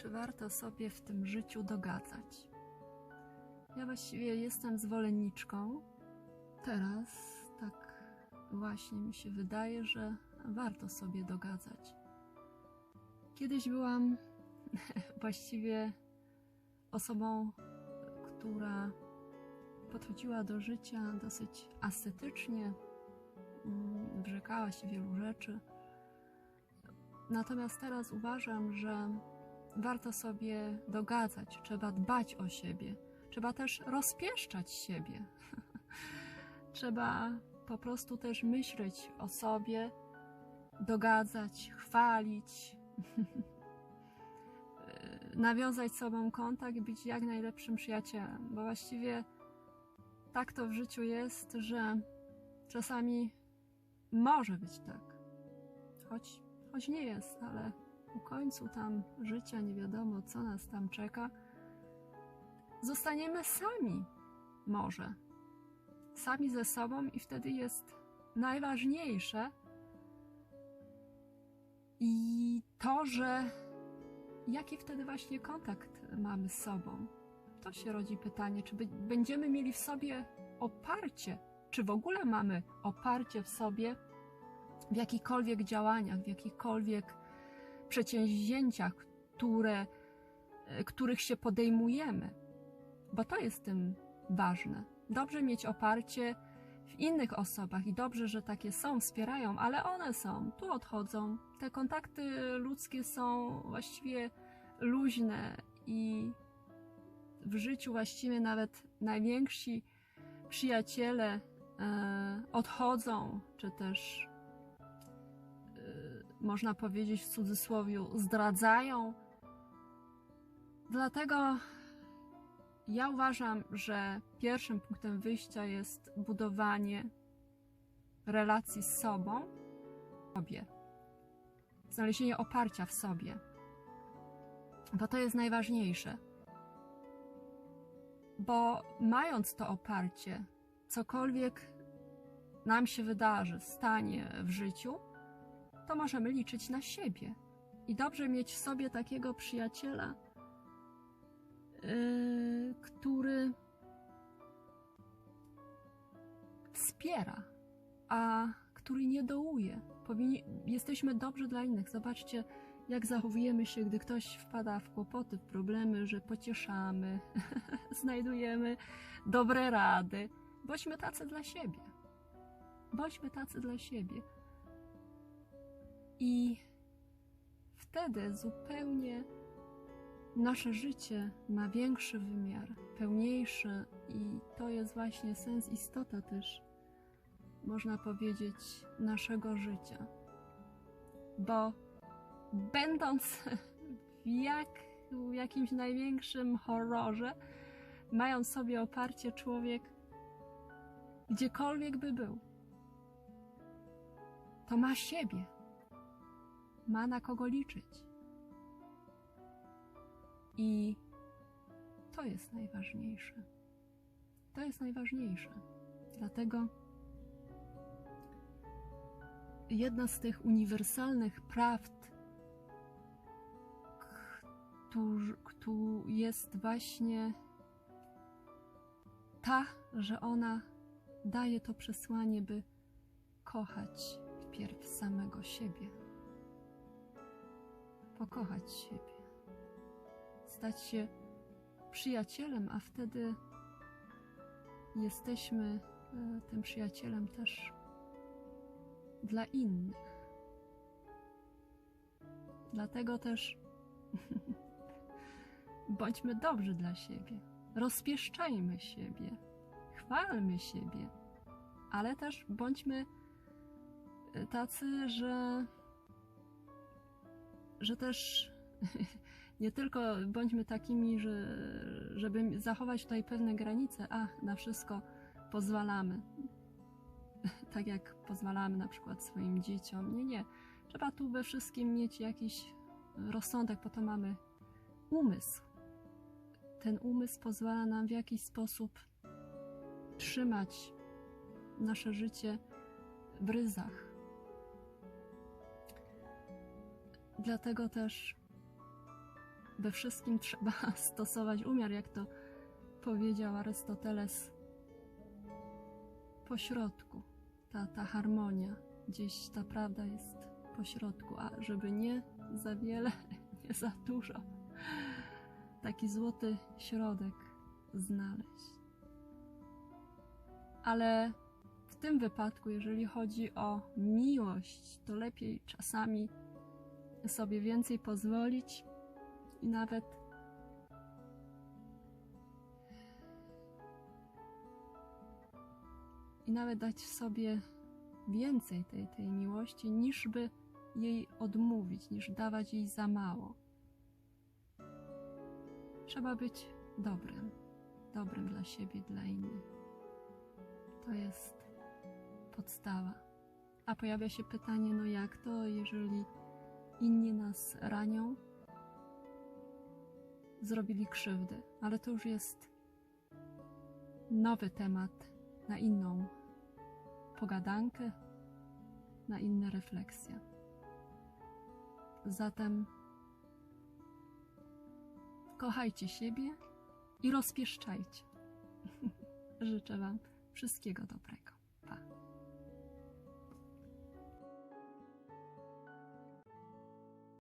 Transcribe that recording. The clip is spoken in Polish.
Czy warto sobie w tym życiu dogadzać? Ja właściwie jestem zwolenniczką. Teraz tak właśnie mi się wydaje, że warto sobie dogadzać. Kiedyś byłam właściwie osobą, która podchodziła do życia dosyć ascetycznie, mm, wyrzekała się wielu rzeczy. Natomiast teraz uważam, że warto sobie dogadzać, trzeba dbać o siebie, trzeba też rozpieszczać siebie. trzeba po prostu też myśleć o sobie, dogadzać, chwalić, nawiązać z sobą kontakt być jak najlepszym przyjacielem, bo właściwie tak to w życiu jest, że czasami może być tak, choć, choć nie jest, ale u końcu tam życia nie wiadomo, co nas tam czeka. Zostaniemy sami, może. Sami ze sobą, i wtedy jest najważniejsze i to, że jaki wtedy właśnie kontakt mamy z sobą. To się rodzi pytanie, czy będziemy mieli w sobie oparcie, czy w ogóle mamy oparcie w sobie w jakichkolwiek działaniach, w jakichkolwiek przedsięwzięciach, które, e, których się podejmujemy, bo to jest tym ważne. Dobrze mieć oparcie w innych osobach i dobrze, że takie są, wspierają, ale one są, tu odchodzą. Te kontakty ludzkie są właściwie luźne i w życiu właściwie nawet najwięksi przyjaciele e, odchodzą, czy też można powiedzieć w cudzysłowie zdradzają. Dlatego ja uważam, że pierwszym punktem wyjścia jest budowanie relacji z sobą, sobie, znalezienie oparcia w sobie, bo to jest najważniejsze. Bo mając to oparcie, cokolwiek nam się wydarzy, stanie w życiu, to możemy liczyć na siebie. I dobrze mieć w sobie takiego przyjaciela, yy, który wspiera, a który nie dołuje. Powinni, jesteśmy dobrzy dla innych. Zobaczcie, jak zachowujemy się, gdy ktoś wpada w kłopoty, w problemy, że pocieszamy, znajdujemy dobre rady. Bądźmy tacy dla siebie. Bądźmy tacy dla siebie. I wtedy zupełnie nasze życie ma większy wymiar, pełniejszy, i to jest właśnie sens, istota też, można powiedzieć, naszego życia. Bo będąc w, jak, w jakimś największym horrorze, mając sobie oparcie człowiek, gdziekolwiek by był, to ma siebie, ma na kogo liczyć. I to jest najważniejsze. To jest najważniejsze. Dlatego jedna z tych uniwersalnych prawd, która jest właśnie ta, że ona daje to przesłanie, by kochać wpierw samego siebie. Pokochać siebie. Stać się przyjacielem, a wtedy jesteśmy e, tym przyjacielem też dla innych. Dlatego też bądźmy dobrzy dla siebie, rozpieszczajmy siebie, chwalmy siebie, ale też bądźmy e, tacy, że, że też nie tylko bądźmy takimi, że, żeby zachować tutaj pewne granice, a na wszystko pozwalamy. tak jak pozwalamy na przykład swoim dzieciom. Nie, nie. Trzeba tu we wszystkim mieć jakiś rozsądek, po to mamy umysł. Ten umysł pozwala nam w jakiś sposób trzymać nasze życie w ryzach. Dlatego też we wszystkim trzeba stosować umiar, jak to powiedział Arystoteles. Po środku, ta, ta harmonia, gdzieś ta prawda jest po środku, a żeby nie za wiele, nie za dużo. Taki złoty środek znaleźć. Ale w tym wypadku, jeżeli chodzi o miłość, to lepiej czasami sobie więcej pozwolić i nawet i nawet dać sobie więcej tej, tej miłości, niż by jej odmówić, niż dawać jej za mało. Trzeba być dobrym, dobrym dla siebie, dla innych. To jest podstawa. A pojawia się pytanie, no jak to, jeżeli inni nas ranią, zrobili krzywdy, ale to już jest nowy temat na inną pogadankę, na inne refleksje. Zatem kochajcie siebie i rozpieszczajcie. Życzę Wam wszystkiego dobrego.